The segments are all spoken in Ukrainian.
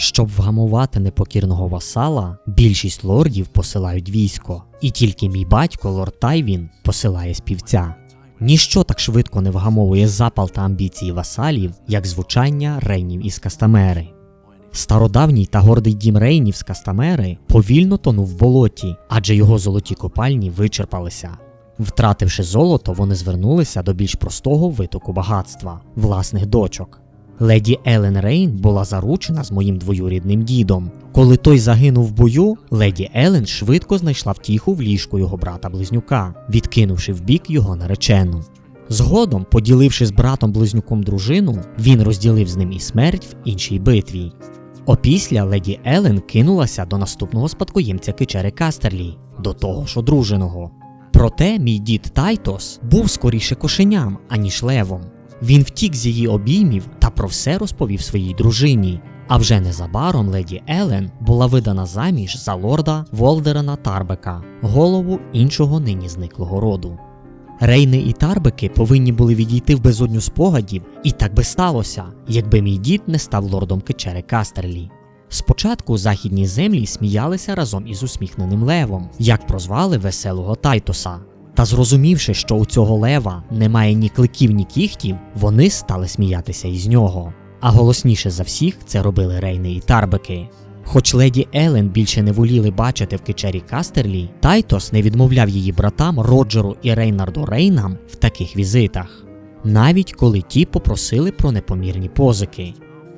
Щоб вгамувати непокірного васала, більшість лордів посилають військо, і тільки мій батько, лорд Тайвін, посилає співця. Ніщо так швидко не вгамовує запал та амбіції васалів, як звучання рейнів із Кастамери. Стародавній та гордий дім рейнів з Кастамери повільно тонув в болоті, адже його золоті копальні вичерпалися. Втративши золото, вони звернулися до більш простого витоку багатства власних дочок. Леді Елен Рейн була заручена з моїм двоюрідним дідом. Коли той загинув в бою, леді Елен швидко знайшла втіху в ліжку його брата-близнюка, відкинувши вбік його наречену. Згодом, поділивши з братом-близнюком дружину, він розділив з ним і смерть в іншій битві. Опісля леді Елен кинулася до наступного спадкоємця Кичери Кастерлі, до того ж одруженого. Проте мій дід Тайтос був скоріше кошеням, аніж левом. Він втік з її обіймів та про все розповів своїй дружині. А вже незабаром леді Елен була видана заміж за лорда Волдерена Тарбека, голову іншого нині зниклого роду. Рейни і Тарбеки повинні були відійти в безодню спогадів, і так би сталося, якби мій дід не став лордом Кечери Кастерлі. Спочатку західні землі сміялися разом із усміхненим левом, як прозвали веселого Тайтоса. Та зрозумівши, що у цього лева немає ні кликів, ні кіхтів, вони стали сміятися із нього. А голосніше за всіх це робили рейни і тарбеки. Хоч леді Елен більше не воліли бачити в кичері Кастерлі, Тайтос не відмовляв її братам Роджеру і Рейнарду Рейнам в таких візитах, навіть коли ті попросили про непомірні позики.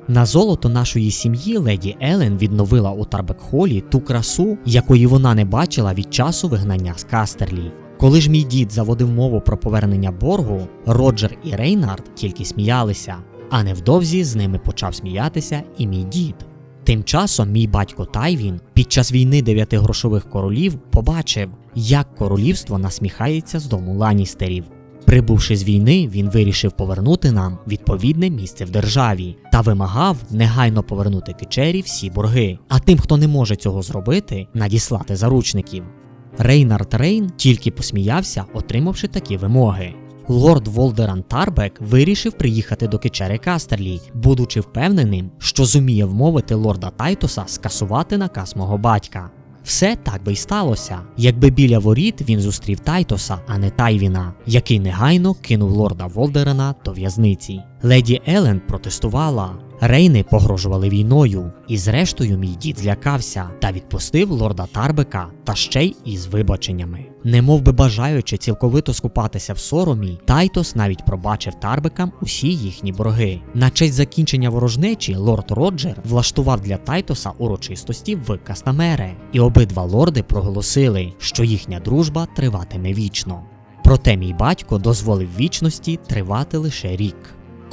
На золото нашої сім'ї леді Елен відновила у Тарбекхолі ту красу, якої вона не бачила від часу вигнання з Кастерлі. Коли ж мій дід заводив мову про повернення боргу, Роджер і Рейнард тільки сміялися, а невдовзі з ними почав сміятися і мій дід. Тим часом мій батько Тайвін під час війни дев'яти грошових королів побачив, як королівство насміхається з дому ланістерів. Прибувши з війни, він вирішив повернути нам відповідне місце в державі та вимагав негайно повернути кичері всі борги, а тим, хто не може цього зробити, надіслати заручників. Рейнард Рейн тільки посміявся, отримавши такі вимоги. Лорд Волдеран Тарбек вирішив приїхати до Кичери Кастерлі, будучи впевненим, що зуміє вмовити лорда Тайтоса скасувати наказ мого батька. Все так би й сталося, якби біля воріт він зустрів Тайтоса, а не Тайвіна, який негайно кинув лорда Волдерена до в'язниці. Леді Елен протестувала. Рейни погрожували війною, і зрештою мій дід злякався та відпустив лорда Тарбека та ще й із вибаченнями. Немов би бажаючи цілковито скупатися в соромі, Тайтос навіть пробачив Тарбекам усі їхні борги. На честь закінчення ворожнечі лорд Роджер влаштував для Тайтоса урочистості в Кастамере, і обидва лорди проголосили, що їхня дружба триватиме вічно. Проте мій батько дозволив вічності тривати лише рік.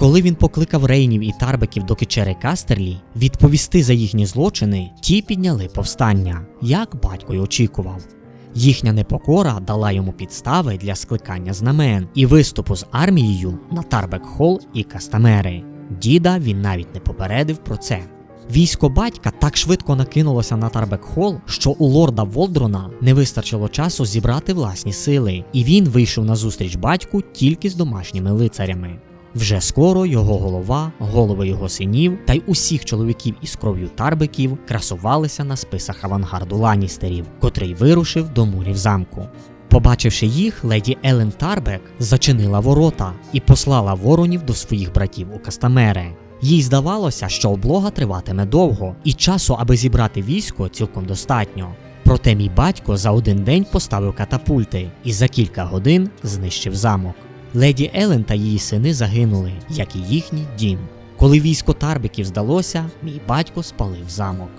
Коли він покликав рейнів і тарбеків до кичери Кастерлі відповісти за їхні злочини, ті підняли повстання, як батько й очікував. Їхня непокора дала йому підстави для скликання знамен і виступу з армією на Тарбек Хол і Кастамери. Діда він навіть не попередив про це. Військо батька так швидко накинулося на Тарбек Хол, що у лорда Волдрона не вистачило часу зібрати власні сили, і він вийшов на зустріч батьку тільки з домашніми лицарями. Вже скоро його голова, голови його синів та й усіх чоловіків із кров'ю тарбиків красувалися на списах авангарду ланістерів, котрий вирушив до мурів замку. Побачивши їх, леді Елен Тарбек зачинила ворота і послала воронів до своїх братів у Кастамере. Їй здавалося, що облога триватиме довго, і часу, аби зібрати військо, цілком достатньо. Проте мій батько за один день поставив катапульти і за кілька годин знищив замок. Леді Елен та її сини загинули, як і їхній дім. Коли військо Тарбеків здалося, мій батько спалив замок.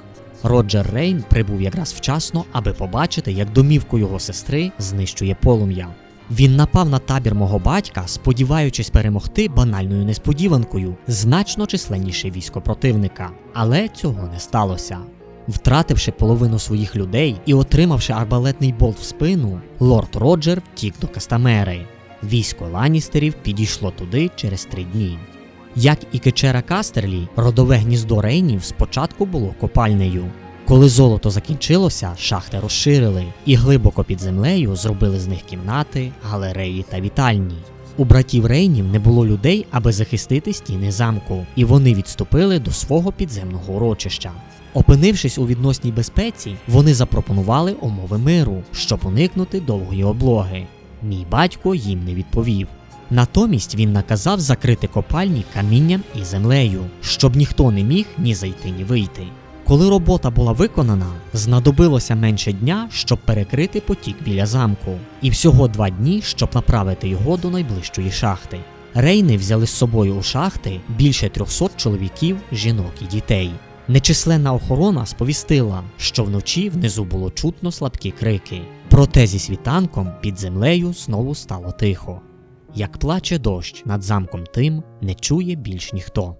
Роджер Рейн прибув якраз вчасно, аби побачити, як домівку його сестри знищує полум'я. Він напав на табір мого батька, сподіваючись перемогти банальною несподіванкою, значно численніше військо противника, але цього не сталося. Втративши половину своїх людей і отримавши арбалетний болт в спину, лорд Роджер втік до Кастамери. Військо Ланістерів підійшло туди через три дні. Як і Кечера Кастерлі, родове гніздо Рейнів спочатку було копальнею. Коли золото закінчилося, шахти розширили і глибоко під землею зробили з них кімнати, галереї та вітальні. У братів Рейнів не було людей, аби захистити стіни замку, і вони відступили до свого підземного урочища. Опинившись у відносній безпеці, вони запропонували умови миру, щоб уникнути довгої облоги. Мій батько їм не відповів. Натомість він наказав закрити копальні камінням і землею, щоб ніхто не міг ні зайти, ні вийти. Коли робота була виконана, знадобилося менше дня, щоб перекрити потік біля замку, і всього два дні, щоб направити його до найближчої шахти. Рейни взяли з собою у шахти більше 300 чоловіків, жінок і дітей. Нечисленна охорона сповістила, що вночі внизу було чутно слабкі крики. Проте зі світанком під землею знову стало тихо. Як плаче дощ над замком тим, не чує більш ніхто.